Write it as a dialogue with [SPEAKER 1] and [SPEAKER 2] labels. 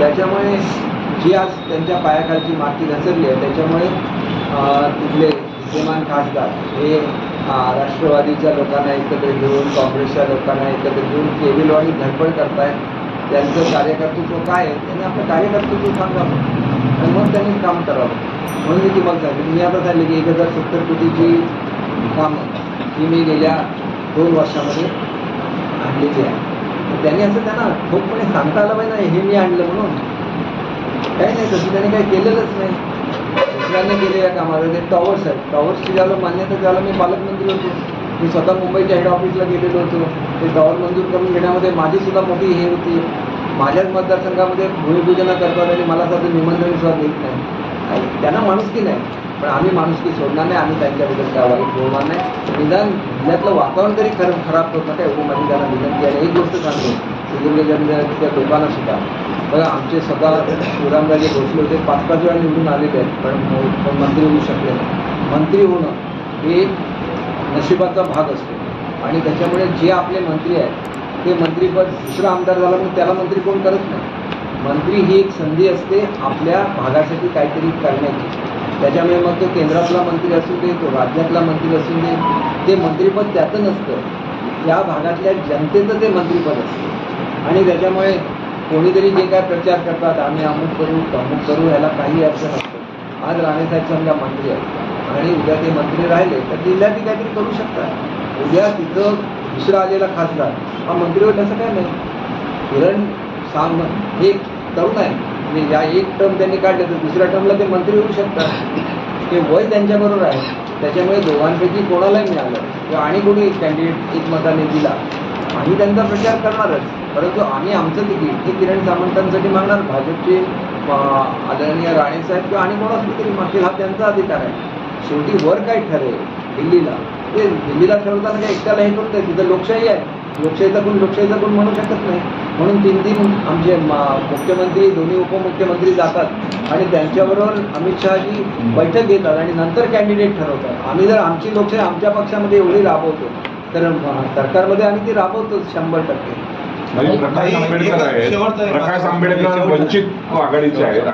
[SPEAKER 1] त्याच्यामुळे जी आज त्यांच्या पायाखालची माती घसरली आहे त्याच्यामुळे तिथले विद्यमान खासदार हे राष्ट्रवादीच्या लोकांना एकत्र घेऊन काँग्रेसच्या लोकांना एकत्र घेऊन केविलवाडी धडपड करतायत. त्यांचं कार्यकर्तृत्व काय आहे त्यांनी आपलं कार्यकर्तृत्व सांगावं. आणि मग त्यांनी काम करावं. म्हणून मी तुम्हाला सांगितलं मी आता सांगितलं की एक हजार सत्तर कोटीची कामं ही मी गेल्या दोन वर्षामध्ये आणलेली आहे त्यांनी असं त्यांना ठोकपणे सांगता आलं पाहिजे हे मी आणलं म्हणून. काही नाही तसं त्यांनी काही केलेलंच नाही. दुसऱ्यांनी केलेल्या कामाला ते टॉवर्स आहेत टॉवर्सची ज्याला मान्यता त्याला मी पालकमंत्री होतो. मी स्वतः मुंबईच्या हेड ऑफिसला गेलेलो होतो. ते टॉवर मंजूर करून घेण्यामध्ये माझी सुद्धा मोठी हे होती. माझ्याच मतदारसंघामध्ये भूमिपूजना करतात आणि मला साधं निमंत्रण सुद्धा देत नाही. आणि त्यांना माणुसकी नाही. पण आम्ही माणुसकी सोडणार नाही आम्ही त्यांच्याबद्दल काय वाईट बोलणार नाही. निदान जिल्ह्यातलं वातावरण तरी खरं खराब होत नाही एवढी माझी त्यांना विनंती आहे. एक सांगतो सिंधुदुर्ग लोकांना सुद्धा. बघा आमचे सदा शिवरामराजे भोसले होते. पाच पाच वेळा निवडून आलेले आहेत पण मंत्री होऊ शकले नाही. मंत्री होणं हे नशिबाचा भाग असतो. आणि त्याच्यामुळे जे आपले मंत्री आहेत ते मंत्रीपद दुसरा आमदार झाला म्हणून त्याला मंत्री कोण करत नाही? मंत्री ही एक संधी असते आपल्या भागासाठी काहीतरी करण्याची. त्याच्यामुळे मग तो केंद्रातला मंत्री असू दे तो राज्यातला मंत्री असू दे ते मंत्रीपद त्याचं नसतं. या भागातल्या जनतेचं ते मंत्रीपद असतं. आणि त्याच्यामुळे कोणीतरी जे काय प्रचार करतात आम्ही अमुक करू अमुक करू याला काही अर्थ नसतो. आज राणेसाहेब समजा मंत्री आहेत आणि उद्या ते मंत्री राहिले तर जिल्ह्यात काहीतरी करू शकतात. उद्या तिथं दुसरा आलेला खासदार हा मंत्री होईल असं काय नाही. किरण साम हे तरुण आहे. म्हणजे या एक टर्म त्यांनी काढले तर दुसऱ्या टर्मला ते मंत्री होऊ शकतात. ते वय त्यांच्याबरोबर आहे. त्याच्यामुळे दोघांपैकी कोणालाही मिळालं किंवा आणि कोणी कॅन्डिडेट एक मताने दिला. आम्ही त्यांचा प्रचार करणारच. परंतु आम्ही आमचं तिकीट हे किरण सामंतांसाठी मागणार. भाजपचे आदरणीय राणेसाहेब किंवा आणि कोण असले तरी मागतील हा त्यांचा अधिकार आहे. शेवटी वर काय ठरेल? दिल्लीला. ते दिल्लीला ठरवताना काय एकट्याला हे करून तिथं लोकशाही आहे. लोकशाहीचा कोण लोकशाहीचा कोण म्हणू शकत नाही. म्हणून तीन तीन आमचे मुख्यमंत्री दोन्ही उपमुख्यमंत्री जातात आणि त्यांच्याबरोबर अमित शहाजी बैठक घेतात आणि नंतर कॅन्डिडेट ठरवतात. आम्ही जर आमची लोकशाही आमच्या पक्षामध्ये एवढी राबवतो तर सरकारमध्ये आम्ही ती राबवतोच शंभर टक्के.
[SPEAKER 2] म्हणजे प्रकाश आंबेडकर आहेत. प्रकाश आंबेडकर वंचित आघाडीचे आहेत.